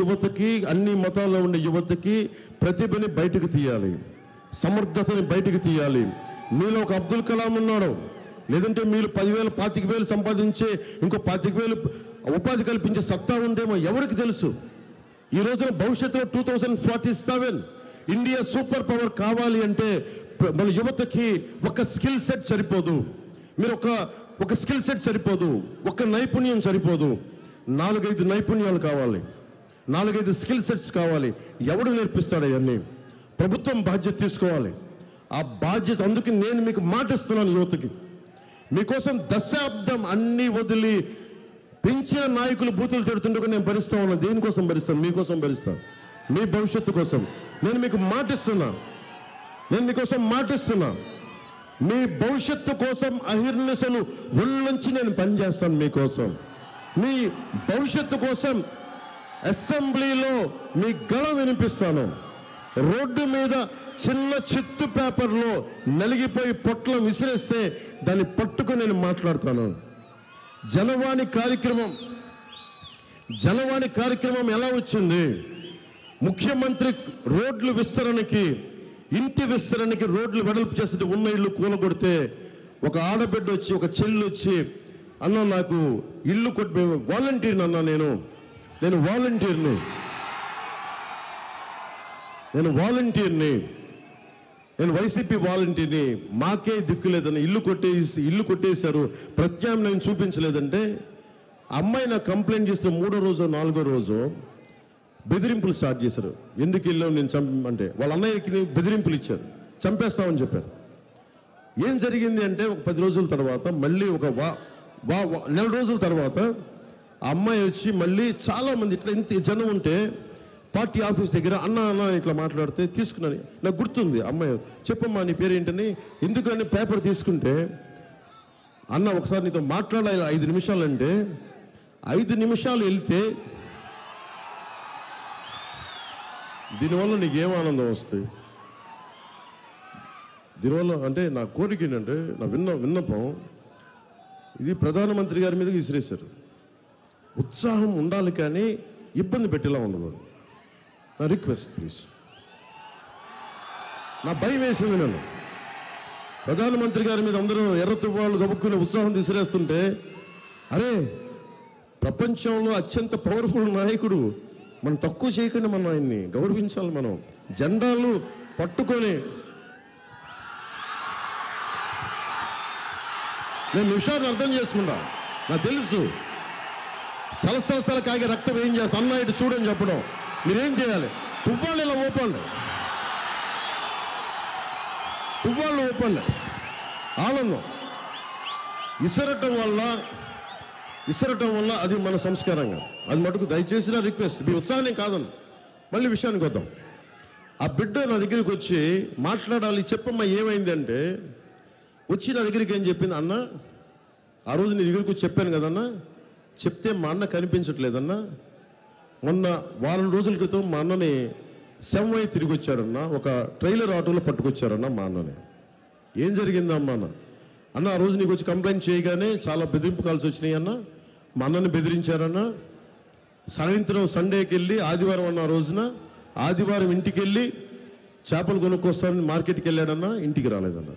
యువతకి అన్ని మతాల్లో ఉండే యువతకి ప్రతిభని బయటకు తీయాలి. సమర్థతని బయటకు తీయాలి. మీలో ఒక అబ్దుల్ కలాం ఉన్నాడు. లేదంటే మీరు పదివేలు పాతిక వేలు సంపాదించే ఇంకో పాతిక వేలు ఉపాధి కల్పించే సత్తా ఉందేమో ఎవరికి తెలుసు? ఈ రోజున భవిష్యత్తులో two thousand forty seven India superpower కావాలి అంటే మన యువతకి ఒక స్కిల్ సెట్ సరిపోదు. మీరు ఒక ఒక స్కిల్ సెట్ సరిపోదు. ఒక నైపుణ్యం సరిపోదు. నాలుగైదు నైపుణ్యాలు కావాలి. నాలుగైదు స్కిల్ సెట్స్ కావాలి. ఎవడు నేర్పిస్తాడు అవన్నీ? ప్రభుత్వం బాధ్యత తీసుకోవాలి. ఆ బాధ్యత అందుకే నేను మీకు మాటిస్తున్నాను యువతకి మీకోసం దశాబ్దం అన్ని వదిలి పెంచిన నాయకులు బూతులు తిడుతుంటే నేను భరిస్తా ఉన్నా. దేనికోసం భరిస్తాను? మీకోసం భరిస్తాను. మీ భవిష్యత్తు కోసం. నేను మీకు మాటిస్తున్నా. నేను మీకోసం మాటిస్తున్నా. మీ భవిష్యత్తు కోసం అహిర్నిశలు ఒళ్ళొంచి నేను పనిచేస్తాను మీకోసం. మీ భవిష్యత్తు కోసం అసెంబ్లీలో మీ గళ వినిపిస్తాను. రోడ్డు మీద చిన్న చిత్తు పేపర్లో నలిగిపోయి పొట్లం విసిరేస్తే దాన్ని పట్టుకొని నేను మాట్లాడతాను. జలవాణి కార్యక్రమం జలవాణి కార్యక్రమం ఎలా వచ్చింది? ముఖ్యమంత్రి రోడ్లు విస్తరణకి ఇంటి విస్తరణకి రోడ్లు వెడల్పు చేస్తే ఉన్న ఇల్లు కూలగొడితే ఒక ఆడబిడ్డ వచ్చి ఒక చెల్లి వచ్చి అన్న నాకు ఇల్లు కొట్టి వాలంటీర్ని అన్నా నేను. నేను వాలంటీర్ని. నేను వాలంటీర్ని. నేను వైసీపీ వాలంటీర్ని. మాకే దిక్కు లేదని ఇల్లు కొట్టేసి ఇల్లు కొట్టేశారు. ప్రత్యామ్నాయం చూపించలేదంటే అమ్మాయి నాకు కంప్లైంట్ చేసిన మూడో రోజు నాలుగో రోజు బెదిరింపులు స్టార్ట్ చేశారు. ఎందుకు వెళ్ళావు నేను చంప అంటే వాళ్ళ అన్నయ్యకి బెదిరింపులు ఇచ్చారు. చంపేస్తామని చెప్పారు. ఏం జరిగింది అంటే ఒక పది రోజుల తర్వాత మళ్ళీ ఒక వా వా- నెల రోజుల తర్వాత అమ్మాయి వచ్చి మళ్ళీ చాలా మంది ఇట్లా ఇంత జనం ఉంటే పార్టీ ఆఫీస్ దగ్గర అన్న అన్న ఇట్లా మాట్లాడితే తీసుకున్నాను. నాకు గుర్తుంది అమ్మాయి. చెప్పమ్మా నీ పేరేంటని? ఎందుకని పేపర్ తీసుకుంటే అన్న ఒకసారి నీతో మాట్లాడాలి ఐదు నిమిషాలు అంటే ఐదు నిమిషాలు వెళ్తే దీనివల్ల నీకేం ఆనందం వస్తుంది? దీనివల్ల అంటే నా కోరిక ఏంటంటే నా విన్న విన్నపం ఇది ప్రధానమంత్రి గారి మీదకి విసిరేశారు. ఉత్సాహం ఉండాలి కానీ ఇబ్బంది పెట్టేలా ఉండకూడదు నా రిక్వెస్ట్ ప్లీజ్ నా భయం వేసింది నన్ను ప్రధానమంత్రి గారి మీద అందరూ ఎర్ర తువ్వాళ్ళు చదువుకునే ఉత్సాహం తీసిరేస్తుంటే అరే ప్రపంచంలో అత్యంత పవర్ఫుల్ నాయకుడు మనం తక్కువ చేయకుండా మనం ఆయన్ని గౌరవించాలి మనం. జెండాలు పట్టుకొని. నేను విషయాన్ని అర్థం చేసుకుంటా. నాకు తెలుసు. సలసలసల కాగి రక్తం ఏం చేస్తా అన్న ఇటు చూడని చెప్పడం. మీరేం చేయాలి? తువ్వాళ్ళు ఇలా ఊపండి. తువ్వాళ్ళు ఊపండి. ఆనందం. ఇసరటం వల్ల ఇసరటం వల్ల అది మన సంస్కారంగా అది మటుకు దయచేసిన రిక్వెస్ట్. మీ ఉత్సాహం కాదండి మళ్ళీ విషయానికి వద్దాం. ఆ బిడ్డ నా దగ్గరికి వచ్చి మాట్లాడాలి చెప్పమ్మా ఏమైందంటే వచ్చి నా దగ్గరికి ఏం చెప్పింది? అన్న ఆ రోజు నీ దగ్గరికి వచ్చి చెప్పాను కదన్నా చెప్తే మా అన్న కనిపించట్లేదన్నా. మొన్న వారం రోజుల క్రితం మా అన్నని శవమై తిరిగి వచ్చారన్న ఒక ట్రైలర్ ఆటోలో పట్టుకొచ్చారన్న మా అన్నని. ఏం జరిగిందమ్మా అన్న? అన్న ఆ రోజు నీకు వచ్చి కంప్లైంట్ చేయగానే చాలా బెదిరింపు కాల్స్ వచ్చినాయి అన్న. మా అన్నని బెదిరించారన్న. సాయంత్రం సండేకి వెళ్ళి ఆదివారం అన్న రోజున ఆదివారం ఇంటికి వెళ్ళి చేపలు కొనుక్కొస్తానని మార్కెట్కి వెళ్ళాడన్నా ఇంటికి రాలేదన్న.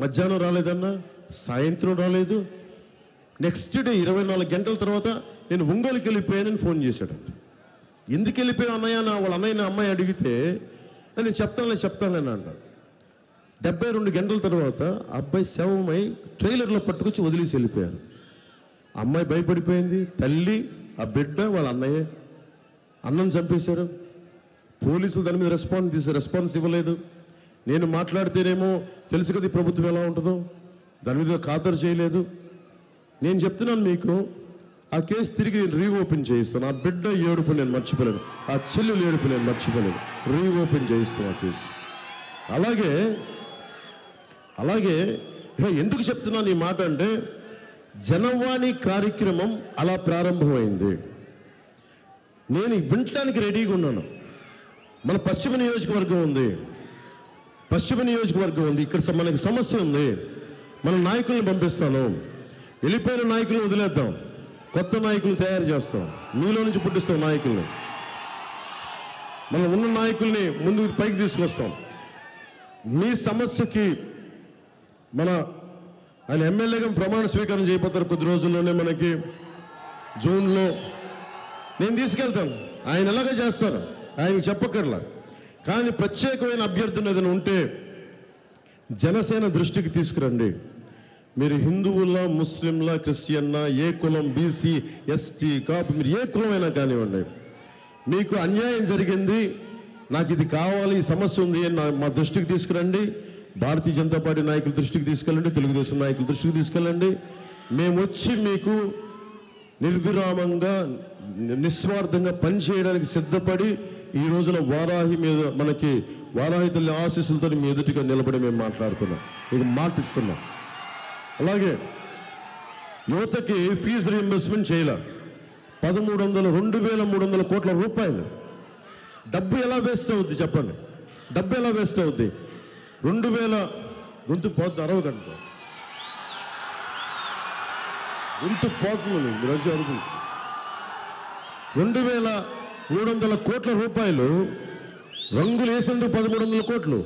మధ్యాహ్నం రాలేదన్నా సాయంత్రం రాలేదు. నెక్స్ట్ డే ఇరవై నాలుగు గంటల తర్వాత నేను ఒంగోలుకి వెళ్ళిపోయానని ఫోన్ చేశాడు. ఎందుకు వెళ్ళిపోయావు అన్నయ్య? నా వాళ్ళ అన్నయ్య నా అమ్మాయి అడిగితే నేను చెప్తానులే చెప్తానులే అన్నాడు. డెబ్బై రెండు గంటల తర్వాత అబ్బాయి శవమై ట్రైలర్లో పట్టుకొచ్చి వదిలేసి వెళ్ళిపోయారు. అమ్మాయి భయపడిపోయింది. తల్లి ఆ బిడ్డ వాళ్ళ అన్నయ్య అన్నం చంపేశారు. పోలీసులు దాని మీద రెస్పాన్స్ తీసి రెస్పాన్స్ ఇవ్వలేదు. నేను మాట్లాడితేనేమో తెలుసు కదా ప్రభుత్వం ఎలా ఉంటుందో. దాని మీద ఖాతరు చేయలేదు. నేను చెప్తున్నాను మీకు ఆ కేసు తిరిగి రీఓపెన్ చేయిస్తాను ఆ బిడ్డ ఏడుపు నేను మర్చిపోలేను ఆ చెల్లెలు ఏడుపు నేను మర్చిపోలేను రీఓపెన్ చేయిస్తాను ఆ కేసు. అలాగే అలాగే ఎందుకు చెప్తున్నాను ఈ మాట అంటే జనవాణి కార్యక్రమం అలా ప్రారంభమైంది. నేను వినటానికి రెడీగా ఉన్నాను. మన పశ్చిమ నియోజకవర్గం ఉంది. పశ్చిమ నియోజకవర్గం ఉంది. ఇక్కడ మనకి సమస్య ఉంది. మన నాయకుల్ని పంపిస్తాను. వెళ్ళిపోయిన నాయకులను వదిలేద్దాం. కొత్త నాయకులు తయారు చేస్తాం. మీలో నుంచి పుట్టిస్తాం నాయకుల్ని. మనం ఉన్న నాయకుల్ని ముందుకు పైకి తీసుకొస్తాం. మీ సమస్యకి మన ఆయన ఎమ్మెల్యేగా ప్రమాణ స్వీకారం చేయబోతారు కొద్ది రోజుల్లోనే మనకి జూన్లో. నేను తీసుకెళ్తాను. ఆయన ఎలాగ చేస్తారు. ఆయనకి చెప్పక్కర్లా. కానీ ప్రత్యేకమైన అభ్యర్థులు ఏదైనా ఉంటే జనసేన దృష్టికి తీసుకురండి. మీరు హిందువుల ముస్లింల క్రిస్టియన్నా ఏ కులం బీసీ ఎస్టీ కాపు మీరు ఏ కులమైనా కానివ్వండి. మీకు అన్యాయం జరిగింది నాకు ఇది కావాలి ఈ సమస్య ఉంది అని నా- మా దృష్టికి తీసుకురండి. భారతీయ జనతా పార్టీ నాయకుల దృష్టికి తీసుకెళ్ళండి తెలుగుదేశం నాయకుల దృష్టికి తీసుకెళ్ళండి. మేము వచ్చి మీకు నిర్విరామంగా నిస్వార్థంగా పనిచేయడానికి సిద్ధపడి ఈ రోజున వారాహి మీద మనకి వారాహి తల్లి ఆశీస్సులతో మీ ఎదుటిగా నిలబడి మేము మాట్లాడుతున్నాం. ఇది మాటిస్తున్నాం. అలాగే యువతకి ఫీజు రీఎంబర్స్మెంట్ చేయాల. పదమూడు వందల రెండు వేల మూడు వందల కోట్ల రూపాయలు. డబ్బు ఎలా వేస్ట్ అవుద్ది చెప్పండి? డబ్బు ఎలా వేస్ట్ అవుద్ది? రెండు వేల గొంతు పోద్ది అరవ గంట గొంతు పోతుంది మీరు వచ్చి అడుగుతుంది. రెండు వేల మూడు వందల కోట్ల రూపాయలు రంగులు వేసేందుకు పదమూడు వందల కోట్లు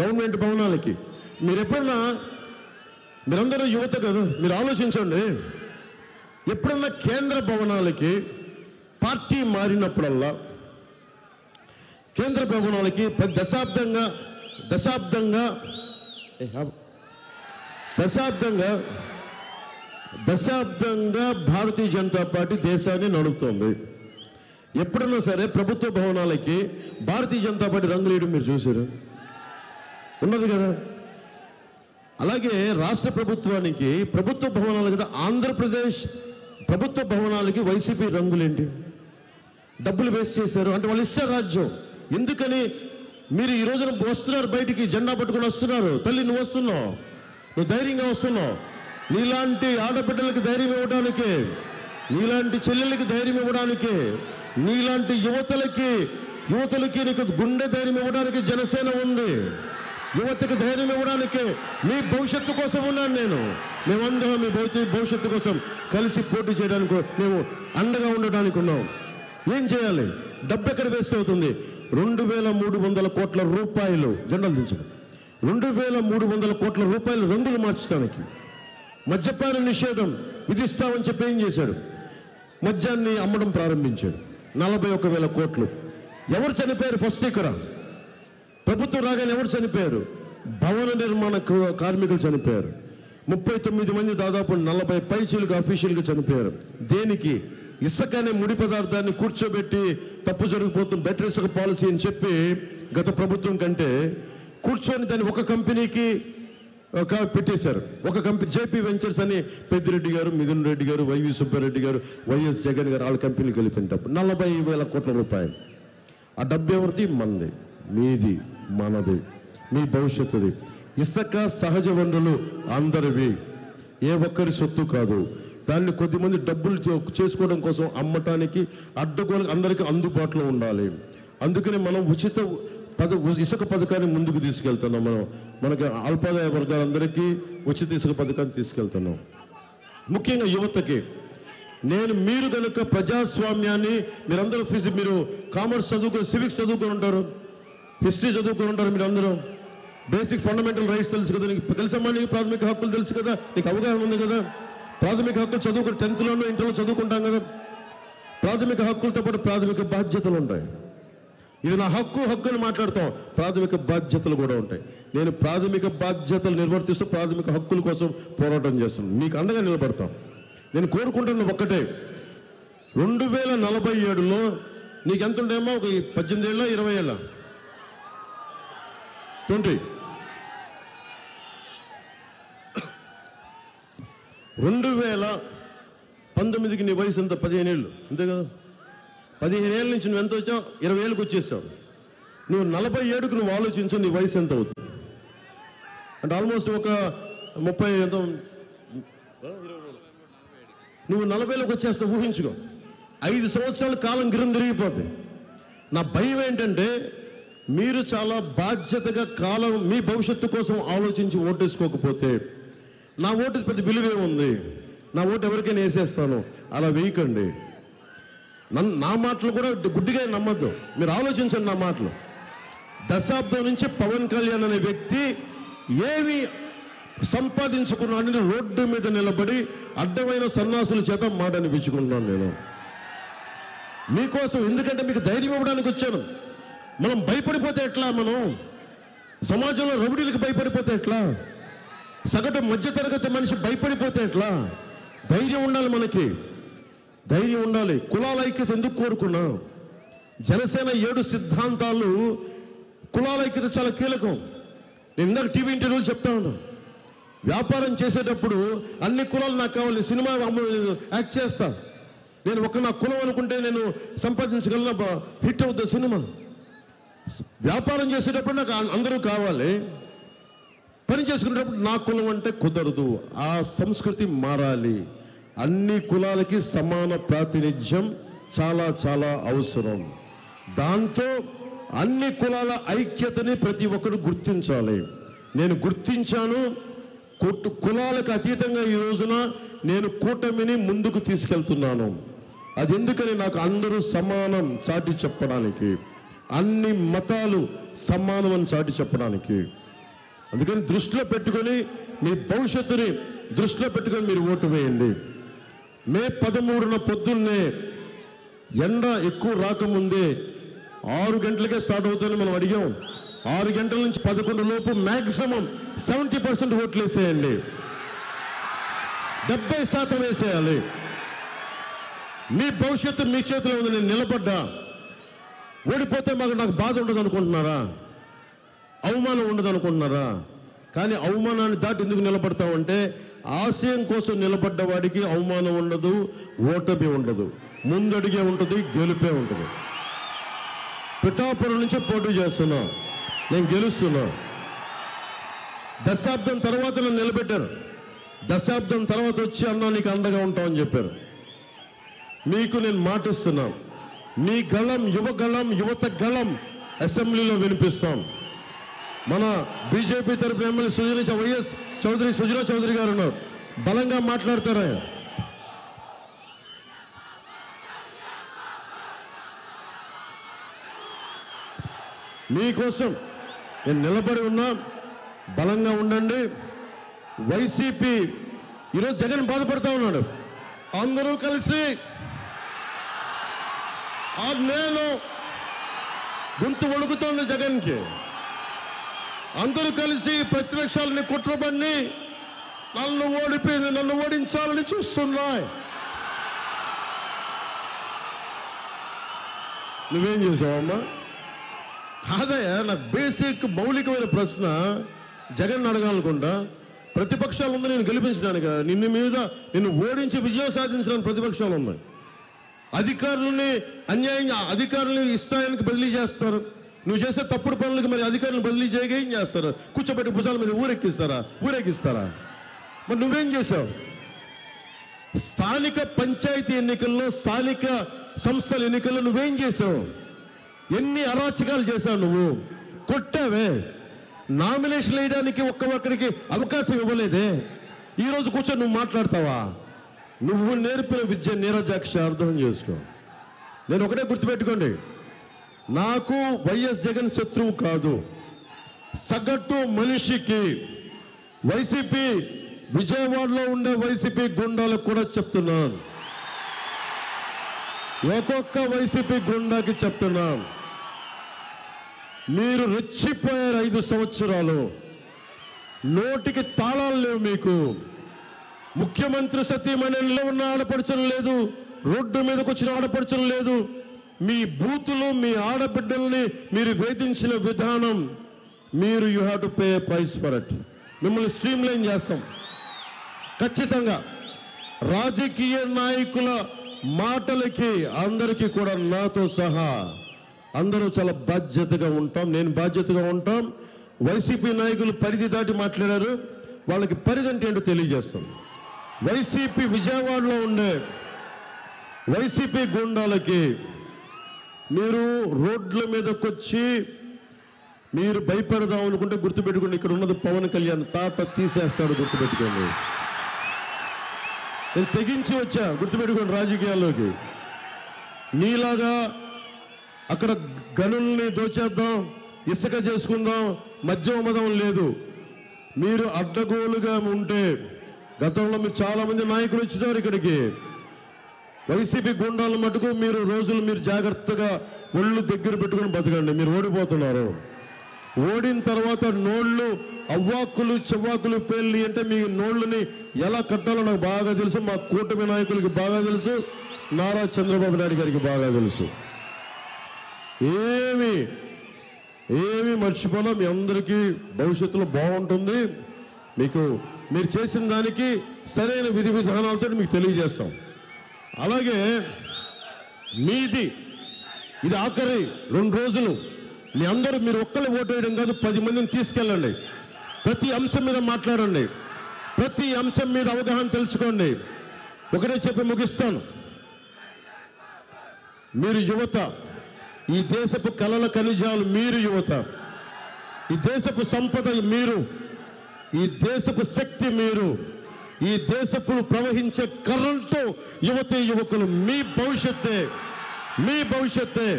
గవర్నమెంట్ భవనాలకి. మీరు ఎప్పుడన్నా మీరందరూ యువత కదా మీరు ఆలోచించండి. ఎప్పుడన్నా కేంద్ర భవనాలకి పార్టీ మారినప్పుడల్లా కేంద్ర భవనాలకి పది దశాబ్దంగా దశాబ్దంగా దశాబ్దంగా దశాబ్దంగా భారతీయ జనతా పార్టీ దేశాన్ని నడుపుతోంది. ఎప్పుడన్నా సరే ప్రభుత్వ భవనాలకి భారతీయ జనతా పార్టీ రంగులేయడం మీరు చూశారు? ఉన్నది కదా. అలాగే రాష్ట్ర ప్రభుత్వానికి ప్రభుత్వ భవనాలు కదా ఆంధ్రప్రదేశ్ ప్రభుత్వ భవనాలకి వైసీపీ రంగులేంటి? డబ్బులు వేస్ట్ చేశారు. అంటే వాళ్ళు ఇస్తారు రాజ్యం. ఎందుకని? మీరు ఈ రోజున వస్తున్నారు బయటికి జెండా పట్టుకొని వస్తున్నారు. తల్లి నువ్వు వస్తున్నావు. నువ్వు ధైర్యంగా వస్తున్నావు. నీలాంటి ఆడబిడ్డలకి ధైర్యం ఇవ్వడానికి నీలాంటి చెల్లెలకి ధైర్యం ఇవ్వడానికి నీలాంటి యువతలకి యువతలకి నీకు గుండె ధైర్యం ఇవ్వడానికి జనసేన ఉంది. యువతకి ధైర్యం ఇవ్వడానికి మీ భవిష్యత్తు కోసం ఉన్నాను నేను. మేమందరం మీ భవిష్యత్తు కోసం కలిసి పోటీ చేయడానికి మేము అండగా ఉండడానికి ఉన్నాం. ఏం చేయాలి? డబ్బు ఎక్కడ వేస్ట్ అవుతుంది? రెండు వేల మూడు వందల కోట్ల రూపాయలు జెండాలు దించడం. రెండు వేల మూడు వందల కోట్ల రూపాయలు రంగులు మార్చడానికి. మద్యపాన నిషేధం విధిస్తామని చెప్పి ఏం చేశాడు? మద్యాన్ని అమ్మడం ప్రారంభించాడు. నలభై ఒక వేల కోట్లు. ఎవరు చనిపోయారు? ఫస్ట్ ఇక్కడ ప్రభుత్వం రాగానే ఎవరు చనిపోయారు? భవన నిర్మాణ కార్మికులు చనిపోయారు. ముప్పై తొమ్మిది మంది దాదాపు నలభై పైచీలకు అఫీషియల్గా చనిపోయారు. దేనికి? ఇసుక అనే ముడి పదార్థాన్ని కూర్చోబెట్టి తప్పు జరిగిపోతుంది బెటర్ ఇసుక పాలసీ అని చెప్పి గత ప్రభుత్వం కంటే కూర్చొని దాన్ని ఒక కంపెనీకి ఒక పెట్టేశారు. ఒక కంపెనీ జేపీ వెంచర్స్ అని పెద్దిరెడ్డి గారు మిథున్ రెడ్డి గారు వైవి సుబ్బారెడ్డి గారు వైఎస్ జగన్ గారు వాళ్ళ కంపెనీకి వెళ్ళిపోయినప్పుడు నలభై వేల కోట్ల రూపాయలు. ఆ డబ్బు ఎవరిది? మంది. మీది. మనది మీ భవిష్యత్తుది. ఇసుక సహజ వనరులు అందరివి. ఏ ఒక్కరి సొత్తు కాదు. దాన్ని కొద్దిమంది డబ్బులు చేసుకోవడం కోసం అమ్మటానికి అడ్డగోలు అందరికీ అందుబాటులో ఉండాలి. అందుకని మనం ఉచిత పద ఇసుక పథకాన్ని ముందుకు తీసుకెళ్తున్నాం మనం. మనకి అల్పాదాయ వర్గాలందరికీ ఉచిత ఇసుక పథకాన్ని తీసుకెళ్తున్నాం. ముఖ్యంగా యువతకి. నేను మీరు కనుక ప్రజాస్వామ్యాన్ని మీరందరూ ఫీజు మీరు కామర్స్ చదువుకొని సివిక్స్ చదువుకొని ఉంటారు. హిస్టరీ చదువుకుని ఉంటారు మీరందరూ. బేసిక్ ఫండమెంటల్ రైట్స్ తెలుసు కదా నీకు. తెలుసమ్మా నీకు? ప్రాథమిక హక్కులు తెలుసు కదా? నీకు అవగాహన ఉంది కదా? ప్రాథమిక హక్కులు చదువుకుని టెన్త్లోనూ ఇంటర్లో చదువుకుంటాం కదా. ప్రాథమిక హక్కులతో పాటు ప్రాథమిక బాధ్యతలు ఉంటాయి. ఇది నా హక్కు హక్కు అని మాట్లాడతాం. ప్రాథమిక బాధ్యతలు కూడా ఉంటాయి. నేను ప్రాథమిక బాధ్యతలు నిర్వర్తిస్తూ ప్రాథమిక హక్కుల కోసం పోరాటం చేస్తున్నాను మీకు అండగా నిలబడతాం. నేను కోరుకుంటున్న ఒక్కటే. రెండు వేల నలభై ఏడులో నీకు ఎంత ఉండేమో ఒక పద్దెనిమిది ఏళ్ళ ఇరవై ఏళ్ళ? ట్వంటీ రెండు వేల పంతొమ్మిదికి నీ వయసు ఎంత? పదిహేను ఏళ్ళు. అంతే కదా? పదిహేను ఏళ్ళ నుంచి నువ్వు ఎంత వచ్చావు? ఇరవై ఏళ్ళకి వచ్చేసావు. నువ్వు నలభై ఏడుకు నువ్వు ఆలోచించు నీ వయసు ఎంత అవుతుంది. అంటే ఆల్మోస్ట్ ఒక ముప్పై ఎంత నువ్వు నలభైలోకి వచ్చేస్తావు ఊహించుకో. ఐదు సంవత్సరాల కాలం గిరం తిరిగిపోద్ది. నా భయం ఏంటంటే మీరు చాలా బాధ్యతగా కాలం మీ భవిష్యత్తు కోసం ఆలోచించి ఓటేసుకోకపోతే నా ఓటు పెద్ద విలువే ఉంది. నా ఓటు ఎవరికైనా వేసేస్తాను. అలా వేయకండి. నన్ను నా మాటలు కూడా గుడ్డిగా నమ్మద్దు. మీరు ఆలోచించండి నా మాటలు. దశాబ్దం నుంచి పవన్ కళ్యాణ్ అనే వ్యక్తి ఏమి సంపాదించుకున్నాడని రోడ్డు మీద నిలబడి అడ్డమైన సన్నాసుల చేత మాట అనిపించుకుంటున్నాను నేను. మీకోసం ఎందుకంటే మీకు ధైర్యం ఇవ్వడానికి వచ్చాను. మనం భయపడిపోతే ఎట్లా? మనం సమాజంలో రౌడీలకు భయపడిపోతే ఎట్లా? సగటు మధ్యతరగతి మనిషి భయపడిపోతే ఎట్లా? ధైర్యం ఉండాలి మనకి. ధైర్యం ఉండాలి. కులాల ఐక్యత ఎందుకు కోరుకున్నాం? జనసేన ఏడు సిద్ధాంతాలు కులాల ఐక్యత చాలా కీలకం. నేను ఇందాక టీవీ ఇంటర్వ్యూలు చెప్తా ఉన్నాను. వ్యాపారం చేసేటప్పుడు అన్ని కులాలు నాకు కావాలి. సినిమా యాక్ట్ చేస్తా. నేను ఒక నా కులం అనుకుంటే నేను సంపాదించగలను? బ- హిట్ అవుతుంది సినిమా. వ్యాపారం చేసేటప్పుడు నాకు అందరూ కావాలి. పని చేసుకునేటప్పుడు నా కులం అంటే కుదరదు. ఆ సంస్కృతి మారాలి. అన్ని కులాలకి సమాన ప్రాతినిధ్యం చాలా చాలా అవసరం. దాంతో అన్ని కులాల ఐక్యతని ప్రతి ఒక్కరు గుర్తించాలి. నేను గుర్తించాను. కులాలకు అతీతంగా ఈ రోజున నేను కూటమిని ముందుకు తీసుకెళ్తున్నాను. అది ఎందుకని నాకు అందరూ సమానం చాటి చెప్పడానికి. అన్ని మతాలు సమానం అని సాటి చెప్పడానికి. అందుకని దృష్టిలో పెట్టుకొని మీ భవిష్యత్తుని దృష్టిలో పెట్టుకొని మీరు ఓటు వేయండి. మే పదమూడున పొద్దున్నే ఎండ ఎక్కువ రాకముందే ఆరు గంటలకే స్టార్ట్ అవుతుందని మనం అడిగాం. ఆరు గంటల నుంచి పదకొండు లోపు మ్యాక్సిమం సెవెంటీ పర్సెంట్ ఓట్లు వేసేయండి. డెబ్బై శాతం వేసేయాలి. మీ భవిష్యత్తు మీ చేతిలో ఉంది నేను నిలబడ్డా. ఓడిపోతే మాకు నాకు బాధ ఉండదు అనుకుంటున్నారా? అవమానం ఉండదు అనుకుంటున్నారా? కానీ అవమానాన్ని దాటి ఎందుకు నిలబడతామంటే ఆశయం కోసం నిలబడ్డ వాడికి అవమానం ఉండదు ఓటమి ఉండదు. ముందడిగే ఉంటుంది గెలుపే ఉంటుంది. పిఠాపురం నుంచి పోటీ చేస్తున్నా. నేను గెలుస్తున్నా. దశాబ్దం తర్వాత నన్ను నిలబెట్టారు. దశాబ్దం తర్వాత వచ్చి అన్నా నీకు అండగా ఉంటామని చెప్పారు. మీకు నేను మాటిస్తున్నాను మీ గళం యువ గళం యువత గళం అసెంబ్లీలో వినిపిస్తాం. మన బీజేపీ తరపున ఎమ్మెల్యే సుజన వైఎస్ చౌదరి సుజనా చౌదరి గారు ఉన్నారు. బలంగా మాట్లాడతారా? మీకోసం నేను నిలబడి ఉన్నా బలంగా ఉండండి. వైసీపీ ఈరోజు జగన్ బాధపడతా ఉన్నాడు. అందరూ కలిసి ఆ నేను గొంతు వణుకుతోంది జగన్కి. అందరూ కలిసి ప్రతిపక్షాలని కుట్రబడి నన్ను ఓడిపి నన్ను ఓడించాలని చూస్తున్నాయి. నువ్వేం చేసావమ్మా? కాదయ్యా నాకు బేసిక్ మౌలికమైన ప్రశ్న జగన్ అడగాలనుకుంటా. ప్రతిపక్షాలు ఉంది నేను గెలిపించడానికి నిన్ను మీద నిన్ను ఓడించి విజయం సాధించిన ప్రతిపక్షాలు ఉన్నాయి. అధికారులని అన్యాయంగా అధికారులు ఇష్టానికి బదిలీ చేస్తారు. నువ్వు చేసే తప్పుడు పనులకు మరి అధికారులను బదిలీ చేయగా ఏం చేస్తారు? కూర్చోబెట్టి భుజాల మీద ఊరెక్కిస్తారా? ఊరేగిస్తారా మరి నువ్వేం చేశావు? స్థానిక పంచాయతీ ఎన్నికల్లో స్థానిక సంస్థల ఎన్నికల్లో నువ్వేం చేశావు? ఎన్ని అరాచకాలు చేశావు నువ్వు? కొట్టావే. నామినేషన్ వేయడానికి ఒక్క ఒక్కరికి అవకాశం ఇవ్వలేదే. ఈరోజు కూర్చొని నువ్వు మాట్లాడతావా? నువ్వు నేర్పిన విద్య నీరజాక్ష అర్థం చేసుకో. నేను ఒకటే గుర్తుపెట్టుకోండి. నాకు వైఎస్ జగన్ శత్రువు కాదు. సగటు మనిషికి వైసీపీ విజయవాడలో ఉండే వైసీపీ గుండాలకు కూడా చెప్తున్నాను. ఒక్కొక్క వైసీపీ గుండాకి చెప్తున్నాం మీరు రెచ్చిపోయారు ఐదు సంవత్సరాలు. నోటికి తాళాలు లేవు మీకు. ముఖ్యమంత్రి సతీమణిలో ఉన్న ఆడపడుచడం లేదు రోడ్డు మీదకు వచ్చిన ఆడపడుచడం లేదు. మీ బూతులు మీ ఆడబిడ్డల్ని మీరు వేధించిన విధానం మీరు you have to pay price for it మిమ్మల్ని స్ట్రీమ్ లైన్ చేస్తాం. ఖచ్చితంగా రాజకీయ నాయకుల మాటలకి అందరికీ కూడా నాతో సహా అందరూ చాలా బాధ్యతగా ఉంటాం. నేను బాధ్యతగా ఉంటాం. వైసీపీ నాయకులు పరిధి దాటి మాట్లాడారు. వాళ్ళకి పరిధి అంటే ఏంటో తెలియజేస్తాం. వైసీపీ విజయవాడలో ఉండే వైసీపీ గుండాలకి మీరు రోడ్ల మీదకొచ్చి మీరు భయపడదాం అనుకుంటే గుర్తుపెట్టుకోండి ఇక్కడ ఉన్నది పవన్ కళ్యాణ్ తాప తీసేస్తాడు గుర్తుపెట్టుకోండి. నేను తెగించి వచ్చా గుర్తుపెట్టుకోండి రాజకీయాల్లోకి. నీలాగా అక్కడ గనుల్ని దోచేద్దాం ఇసుక చేసుకుందాం మద్యం మదం లేదు. మీరు అడ్డగోలుగా ఉంటే గతంలో మీరు చాలా మంది నాయకులు వచ్చినారు ఇక్కడికి. వైసీపీ గుండాల మటుకు మీరు రోజులు మీరు జాగ్రత్తగా ఒళ్ళు దగ్గర పెట్టుకుని బతకండి. మీరు ఓడిపోతున్నారు. ఓడిన తర్వాత నోళ్ళు అవ్వాకులు చెవ్వాకులు పేర్లు అంటే మీ నోళ్ళని ఎలా కట్టాలో నాకు బాగా తెలుసు. మా కూటమి నాయకులకి బాగా తెలుసు. నారా చంద్రబాబు నాయుడు గారికి బాగా తెలుసు. ఏమి ఏమి మర్చిపోలే మీ అందరికీ భవిష్యత్తులో బాగుంటుంది. మీకు మీరు చేసిన దానికి సరైన విధి విధానాలతో మీకు తెలియజేస్తాం. అలాగే మీది ఇది ఆఖరి రెండు రోజులు. మీ అందరూ మీరు ఒక్కళ్ళు ఓటు వేయడం కాదు పది మందిని తీసుకెళ్ళండి. ప్రతి అంశం మీద మాట్లాడండి. ప్రతి అంశం మీద అవగాహన తెలుసుకోండి. ఒకటే చెప్పి ముగిస్తాను. మీరు యువత ఈ దేశపు కలల ఖనిజాలు మీరు యువత ఈ దేశపు సంపద మీరు ఈ దేశపు శక్తి మీరు ఈ దేశపు ప్రవహించే కర్రలతో యువతి యువకులు మీ భవిష్యత్తే మీ భవిష్యత్తే.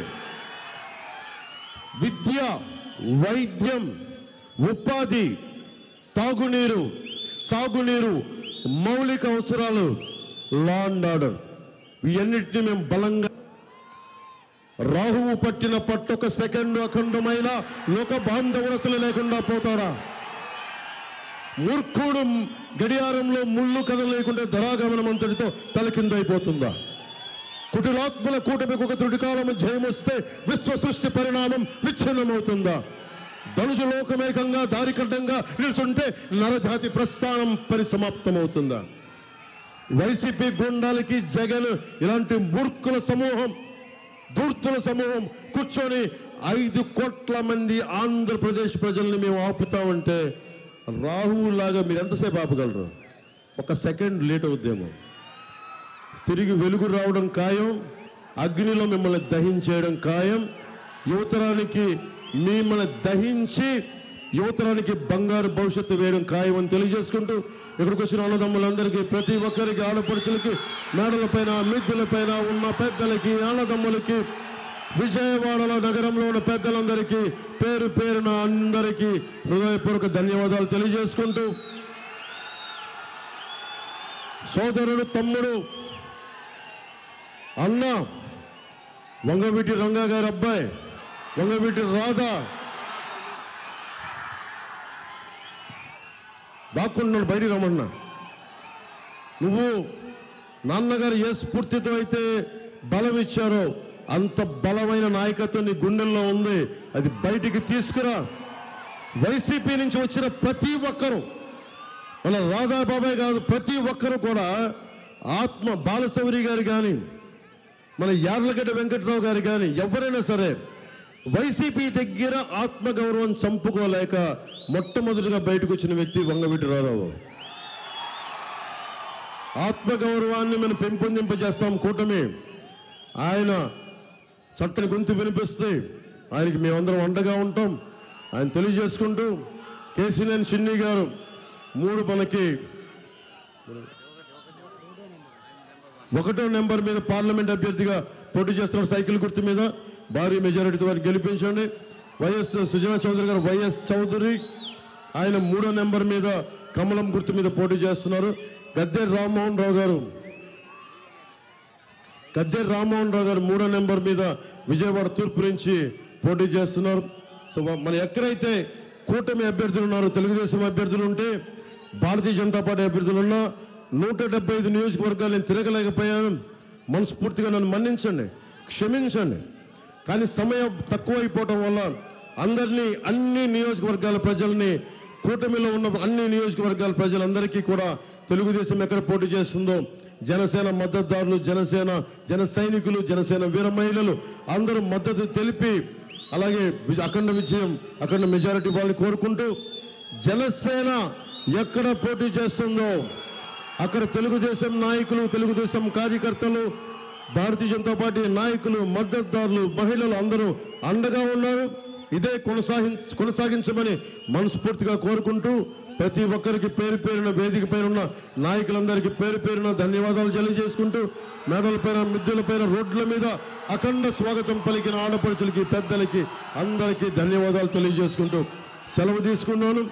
విద్య వైద్యం ఉపాధి తాగునీరు సాగునీరు మౌలిక అవసరాలు లా అండ్ ఆర్డర్. ఇవన్నిటిని మేము బలంగా రాహువు పట్టిన పట్టొక సెకండ్ అఖండమైన లోక బాంధవుడసలు లేకుండా పోతారా? మూర్ఖుడు గడియారంలో ముళ్ళు కదలేకుంటే ధరాగమనం అంతటితో తలకిందైపోతుందా కుటిలాత్మల కూటమికి ఒక త్రుటికాలం జయమొస్తే వస్తే విశ్వ సృష్టి పరిణామం విచ్ఛిన్నమవుతుందా? ధనుజు లోకమేకంగా దారికడ్డంగా నిలుచుంటే నరజాతి ప్రస్థానం పరిసమాప్తమవుతుందా? వైసీపీ గుండాలకి జగన్ ఇలాంటి మూర్ఖుల సమూహం దూర్తుల సమూహం కూర్చొని ఐదు కోట్ల మంది ఆంధ్రప్రదేశ్ ప్రజల్ని మేము ఆపుతామంటే రాహువులాగా మీరు ఎంతసేపు ఆపగలరు? ఒక సెకండ్ లేట్ అవుద్దేమో. తిరిగి వెలుగు రావడం ఖాయం అగ్నిలో మిమ్మల్ని దహించేయడం ఖాయం యువతరానికి మిమ్మల్ని దహించి యువతరానికి బంగారు భవిష్యత్తు వేయడం ఖాయం అని తెలియజేసుకుంటూ ఇక్కడికి వచ్చిన అన్నదమ్ములందరికీ ప్రతి ఒక్కరికి ఆడపడుచులకి మేడలపైన మిద్దెలపైన ఉన్న పెద్దలకి అన్నదమ్ములకి విజయవాడలో నగరంలో ఉన్న పెద్దలందరికీ పేరు పేరున అందరికీ హృదయపూర్వక ధన్యవాదాలు తెలియజేసుకుంటూ సోదరుడు తమ్ముడు అన్న వంగవీటి రంగా గారి అబ్బాయి వంగవీటి రాధా దాక్కుంటున్నాడు బయటికి రమ్మన్నా. నువ్వు నాన్నగారు ఏ స్ఫూర్తితో అయితే బలం ఇచ్చారో అంత బలమైన నాయకత్వం నీ గుండెల్లో ఉంది. అది బయటికి తీసుకురా. వైసీపీ నుంచి వచ్చిన ప్రతి ఒక్కరూ మన రాధాబాబాయ్ కాదు ప్రతి ఒక్కరూ కూడా ఆత్మ బాలశౌరి గారు కానీ మన యార్లగడ్డ వెంకట్రావు గారు కానీ ఎవరైనా సరే వైసీపీ దగ్గర ఆత్మగౌరవం చంపుకోలేక మొట్టమొదటిగా బయటకు వచ్చిన వ్యక్తి వంగవీటి రాధావు ఆత్మగౌరవాన్ని మనం పెంపొందింపజేస్తాం కూటమి. ఆయన చట్టని గొంతు వినిపిస్తే ఆయనకి మేమందరం అండగా ఉంటాం. ఆయన తెలియజేసుకుంటూ కేసీనేని చిన్ని గారు మూడు మనకి ఒకటో నెంబర్ మీద పార్లమెంట్ అభ్యర్థిగా పోటీ చేస్తున్న సైకిల్ గుర్తు మీద. భారీ మెజారిటీతో వారిని గెలిపించండి. వైఎస్ సుజనా చౌదరి గారు వైఎస్ చౌదరి. ఆయన మూడో నెంబర్ మీద కమలం గుర్తు మీద పోటీ చేస్తున్నారు. గద్దె రామ్మోహన్ రావు గారు. గద్దె రామ్మోహన్ రావు గారు మూడో నెంబర్ మీద విజయవాడ తూర్పు నుంచి పోటీ చేస్తున్నారు. సో మన ఎక్కడైతే కూటమి అభ్యర్థులు ఉన్నారో తెలుగుదేశం అభ్యర్థులు ఉంటే భారతీయ జనతా పార్టీ అభ్యర్థులు ఉన్నా నూట డెబ్బై ఐదు నియోజకవర్గాలు నేను తిరగలేకపోయాను. మనస్ఫూర్తిగా నన్ను మన్నించండి క్షమించండి. కానీ సమయం తక్కువైపోవటం వల్ల అందరినీ అన్ని నియోజకవర్గాల ప్రజల్ని కూటమిలో ఉన్న అన్ని నియోజకవర్గాల ప్రజలందరికీ కూడా తెలుగుదేశం ఎక్కడ పోటీ చేస్తుందో జనసేన మద్దతుదారులు జనసేన జన సైనికులు జనసేన వీర మహిళలు అందరూ మద్దతు తెలిపి అలాగే అఖండ విజయం అఖండ మెజారిటీ వాళ్ళని కోరుకుంటూ జనసేన ఎక్కడ పోటీ చేస్తుందో అక్కడ తెలుగుదేశం నాయకులు తెలుగుదేశం కార్యకర్తలు భారతీయ జనతా పార్టీ నాయకులు మద్దతుదారులు మహిళలు అందరూ అండగా ఉన్నారు. ఇదే కొనసాగి కొనసాగించమని మనస్ఫూర్తిగా కోరుకుంటూ ప్రతి ఒక్కరికి పేరు పేరున వేదిక ఉన్న నాయకులందరికీ పేరు పేరున ధన్యవాదాలు తెలియజేసుకుంటూ మెడల పైన మిద్దెల పైన రోడ్ల మీద అఖండ స్వాగతం పలికిన ఆడపడుచులకి పెద్దలకి అందరికీ ధన్యవాదాలు తెలియజేసుకుంటూ సెలవు తీసుకున్నాను.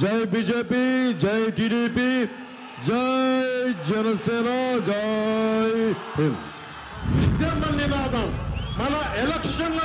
జై బీజేపీ జై టీడీపీ జై జనసేన జై హింద్. నినాదం మన ఎలక్షన్ల